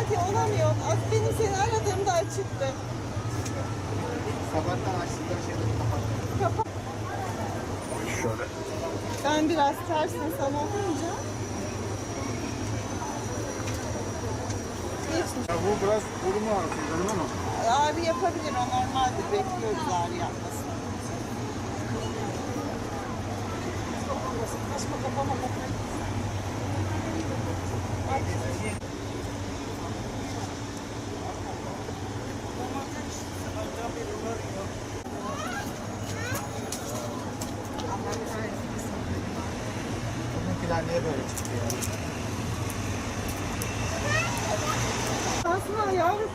açamıyorsun. Az benim seni aradığımda açıktı. Sabahtan açtıkları şeyleri kapattım. Şöyle. Ben biraz tersin sana olunca. Ya bu biraz kurumu ağrıyor ama. Ağrı yapabilir o normaldir. Bekliyoruz ağrı yapmasını. Bugünküler niye böyle çıktı ya? Aslında yavru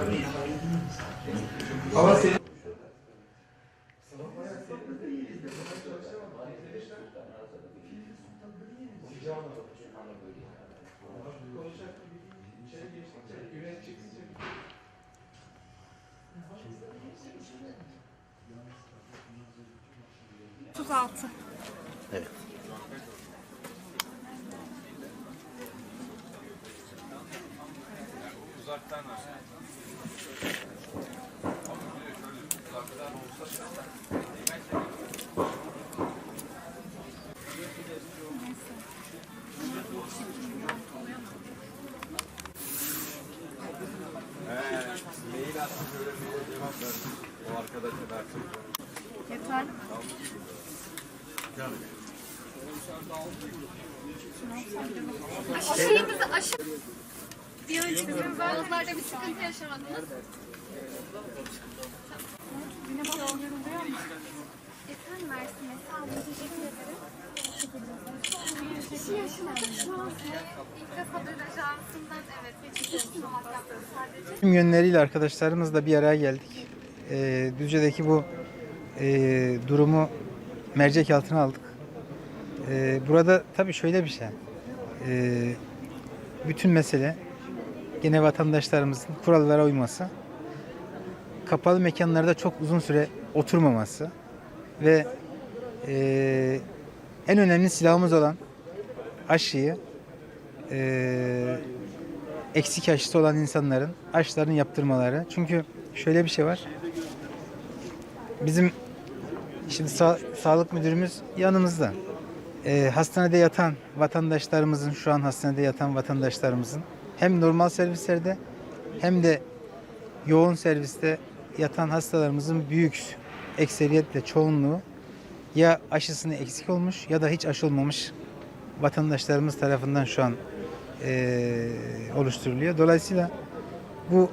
kuş. Heh. Evet. Aşıyımızı aşı... Bizim zamanlarda bir sıkıntı yaşamadınız. Yine bak yoruluyor mu? Efendim Mersin'e sağ olun teşekkür ederim. Kişi an İlk Haber Ajansı'ndan evet olmak yaptım sadece. Tüm yönleriyle arkadaşlarımızla bir araya geldik. Ee, Düzce'deki bu e, durumu mercek altına aldık. Ee, burada tabii şöyle bir şey. Ee, bütün mesele gene vatandaşlarımızın kurallara uyması, kapalı mekanlarda çok uzun süre oturmaması ve e, en önemli silahımız olan aşıyı e, eksik aşısı olan insanların aşılarını yaptırmaları. Çünkü şöyle bir şey var. Bizim şimdi sa- sağlık müdürümüz yanımızda. Ee, hastanede yatan vatandaşlarımızın, şu an hastanede yatan vatandaşlarımızın hem normal servislerde hem de yoğun serviste yatan hastalarımızın büyük ekseriyetle çoğunluğu ya aşısını eksik olmuş ya da hiç aşı olmamış vatandaşlarımız tarafından şu an eee, oluşturuluyor. Dolayısıyla bu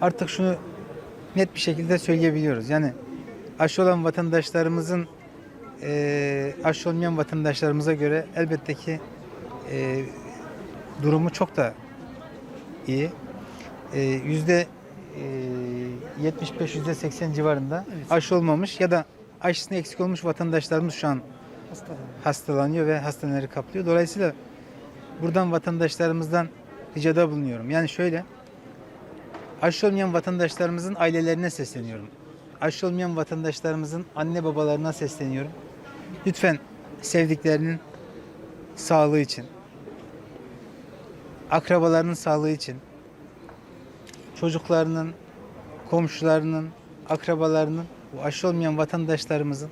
artık şunu net bir şekilde söyleyebiliyoruz. Yani aşı olan vatandaşlarımızın eee aşı olmayan vatandaşlarımıza göre elbette ki eee, durumu çok da iyi. Eee, Yüzde eee, 75 yüzde 80 civarında aşı olmamış ya da aşısını eksik olmuş vatandaşlarımız şu an hastalanıyor ve hastaneleri kaplıyor. Dolayısıyla buradan vatandaşlarımızdan ricada bulunuyorum. Yani şöyle, aşı olmayan vatandaşlarımızın ailelerine sesleniyorum. Aşı olmayan vatandaşlarımızın anne babalarına sesleniyorum. Lütfen sevdiklerinin sağlığı için, akrabalarının sağlığı için, çocuklarının, komşularının, akrabalarının, bu aşı olmayan vatandaşlarımızın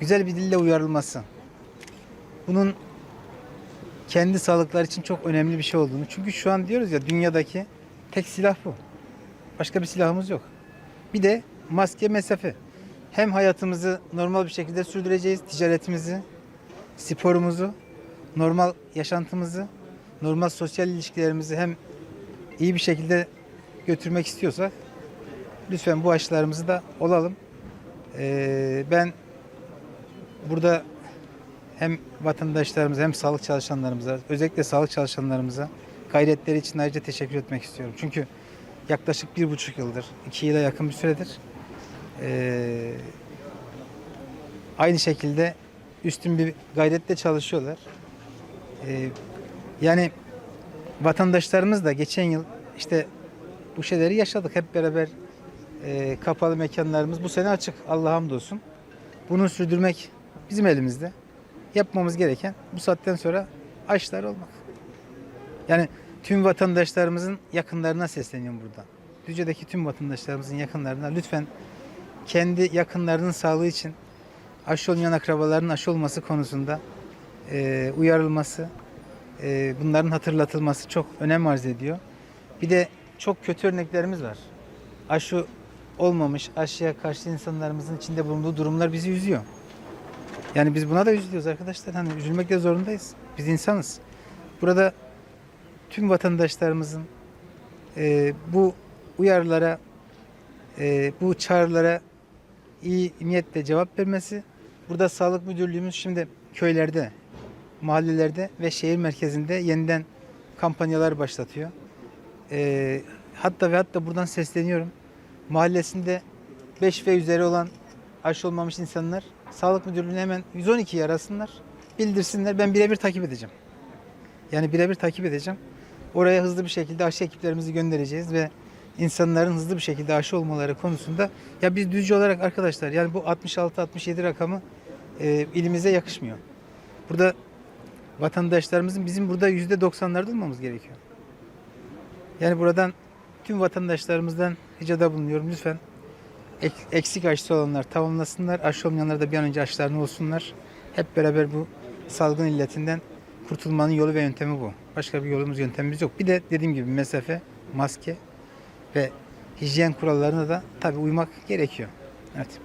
güzel bir dille uyarılması. Bunun kendi sağlıkları için çok önemli bir şey olduğunu. Çünkü şu an diyoruz ya dünyadaki tek silah bu. Başka bir silahımız yok. Bir de maske mesafe. Hem hayatımızı normal bir şekilde sürdüreceğiz, ticaretimizi, sporumuzu, normal yaşantımızı, normal sosyal ilişkilerimizi hem iyi bir şekilde götürmek istiyorsak lütfen bu aşılarımızı da olalım. Ee, ben burada hem vatandaşlarımıza hem sağlık çalışanlarımıza özellikle sağlık çalışanlarımıza gayretleri için ayrıca teşekkür etmek istiyorum. Çünkü yaklaşık bir buçuk yıldır, iki yıla yakın bir süredir e, aynı şekilde üstün bir gayretle çalışıyorlar. E, yani vatandaşlarımız da geçen yıl işte bu şeyleri yaşadık. Hep beraber e, kapalı mekanlarımız bu sene açık. Allah'a hamdolsun. Bunu sürdürmek bizim elimizde. Yapmamız gereken bu saatten sonra aşılar olmak. Yani tüm vatandaşlarımızın yakınlarına sesleniyorum buradan. Düzce'deki tüm vatandaşlarımızın yakınlarına lütfen kendi yakınlarının sağlığı için aşı olmayan akrabaların aşı olması konusunda e, uyarılması, e, bunların hatırlatılması çok önem arz ediyor. Bir de çok kötü örneklerimiz var. Aşı olmamış, aşıya karşı insanlarımızın içinde bulunduğu durumlar bizi üzüyor. Yani biz buna da üzülüyoruz arkadaşlar. Hani üzülmek de zorundayız. Biz insanız. Burada tüm vatandaşlarımızın e, bu uyarılara, e, bu çağrılara iyi niyetle cevap vermesi. Burada Sağlık Müdürlüğümüz şimdi köylerde, mahallelerde ve şehir merkezinde yeniden kampanyalar başlatıyor. E, hatta ve hatta buradan sesleniyorum. Mahallesinde 5 ve üzeri olan aşı olmamış insanlar Sağlık Müdürlüğü'ne hemen 112'yi arasınlar, bildirsinler. Ben birebir takip edeceğim. Yani birebir takip edeceğim. Oraya hızlı bir şekilde aşı ekiplerimizi göndereceğiz ve insanların hızlı bir şekilde aşı olmaları konusunda ya biz düzce olarak arkadaşlar yani bu 66-67 rakamı e, ilimize yakışmıyor. Burada vatandaşlarımızın bizim burada %90'larda olmamız gerekiyor. Yani buradan tüm vatandaşlarımızdan ricada bulunuyorum. Lütfen ek- eksik aşısı olanlar tamamlasınlar. Aşı olmayanlar da bir an önce aşılarını olsunlar. Hep beraber bu salgın illetinden kurtulmanın yolu ve yöntemi bu. Başka bir yolumuz yöntemimiz yok. Bir de dediğim gibi mesafe, maske ve hijyen kurallarına da tabii uymak gerekiyor. Evet.